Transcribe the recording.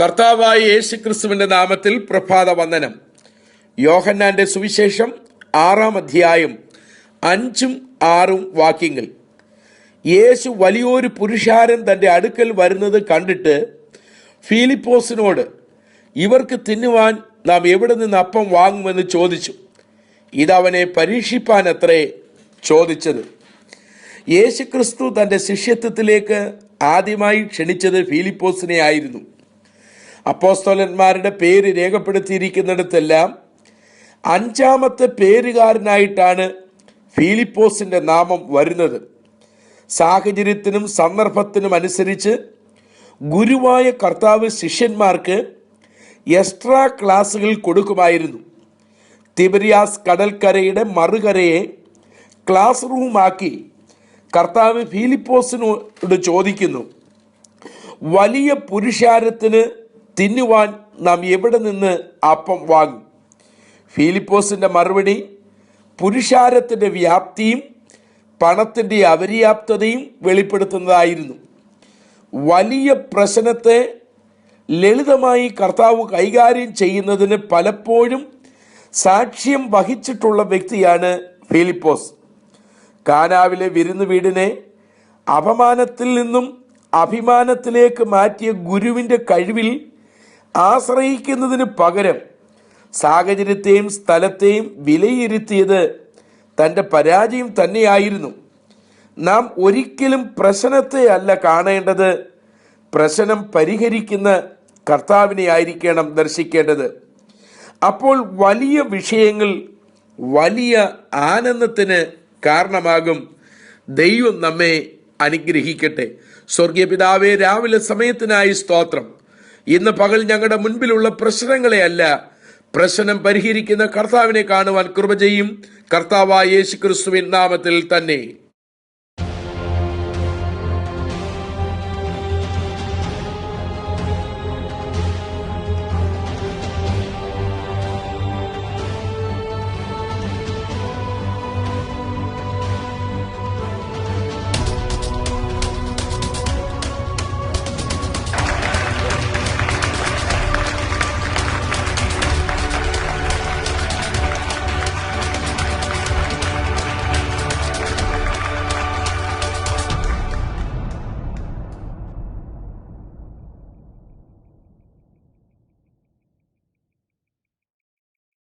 കർത്താവായ യേശു ക്രിസ്തുവിന്റെ നാമത്തിൽ പ്രഭാത വന്ദനം. യോഹന്നാന്റെ സുവിശേഷം ആറാം അധ്യായം അഞ്ചും ആറും വാക്യങ്ങൾ. യേശു വലിയൊരു പുരുഷാരൻ തന്റെ അടുക്കൽ വരുന്നത് കണ്ടിട്ട് ഫിലിപ്പോസിനോട് ഇവർക്ക് തിന്നുവാൻ നാം എവിടെ നിന്ന് അപ്പം വാങ്ങുമെന്ന് ചോദിച്ചു. ഇതവനെ പരീക്ഷിപ്പാൻ അത്രേ ചോദിച്ചത്. യേശുക്രിസ്തു തന്റെ ശിഷ്യത്വത്തിലേക്ക് ആദ്യമായി ക്ഷണിച്ചത് ഫിലിപ്പോസിനെ ആയിരുന്നു അപ്പോസ്തോലന്മാരുടെ പേര് രേഖപ്പെടുത്തിയിരിക്കുന്നിടത്തെല്ലാം അഞ്ചാമത്തെ പേരുകാരനായിട്ടാണ് ഫിലിപ്പോസിന്റെ നാമം വരുന്നത്. സാഹചര്യത്തിനും സന്ദർഭത്തിനും അനുസരിച്ച് ഗുരുവായ കർത്താവ് ശിഷ്യന്മാർക്ക് എക്സ്ട്രാ ക്ലാസ്സുകൾ കൊടുക്കുമായിരുന്നു. തിബരിയാസ് കടൽക്കരയുടെ മറുകരയെ ക്ലാസ് റൂമാക്കി കർത്താവ് ഫിലിപ്പോസിനോട് ചോദിക്കുന്നു വലിയ പുരുഷാരത്തിന് തിന്നുവാൻ നാം എവിടെ നിന്ന് അപ്പം വാങ്ങും? ഫിലിപ്പോസിന്റെ മറുപടി പുരുഷാരത്തിന്റെ വ്യാപ്തിയും പണത്തിന്റെ അപര്യാപ്തതയും വെളിപ്പെടുത്തുന്നതായിരുന്നു. വലിയ പ്രശ്നത്തെ ലളിതമായി കർത്താവ് കൈകാര്യം ചെയ്യുന്നതിന് പലപ്പോഴും സാക്ഷ്യം വഹിച്ചിട്ടുള്ള വ്യക്തിയാണ് ഫിലിപ്പോസ്. കാനാവിലെ വിരുന്ന് വീടിനെ അപമാനത്തിൽ നിന്നും അഭിമാനത്തിലേക്ക് മാറ്റിയ ഗുരുവിന്റെ കഴിവിൽ ആശ്രയിക്കുന്നതിന് പകരം സാഹചര്യത്തെയും സ്ഥലത്തെയും വിലയിരുത്തിയത് തന്റെ പരാജയം തന്നെയായിരുന്നു. നാം ഒരിക്കലും പ്രശ്നത്തെ അല്ല കാണേണ്ടത് പ്രശ്നം പരിഹരിക്കുന്ന കർത്താവിനെ ആയിരിക്കണം ദർശിക്കേണ്ടത്. അപ്പോൾ വലിയ വിഷയങ്ങൾ വലിയ ആനന്ദത്തിന് കാരണമാകും. ദൈവം നമ്മെ അനുഗ്രഹിക്കട്ടെ. സ്വർഗീയ പിതാവെ രാവിലെ സമയത്തിനായി സ്തോത്രം. ഇന്ന് പകൽ ഞങ്ങളുടെ മുൻപിലുള്ള പ്രശ്നങ്ങളെ അല്ല പ്രശ്നം പരിഹരിക്കുന്ന കർത്താവിനെ കാണുവാൻ കൃപ ചെയ്യും. കർത്താവായ യേശു ക്രിസ്തുവിൻ നാമത്തിൽ തന്നെ.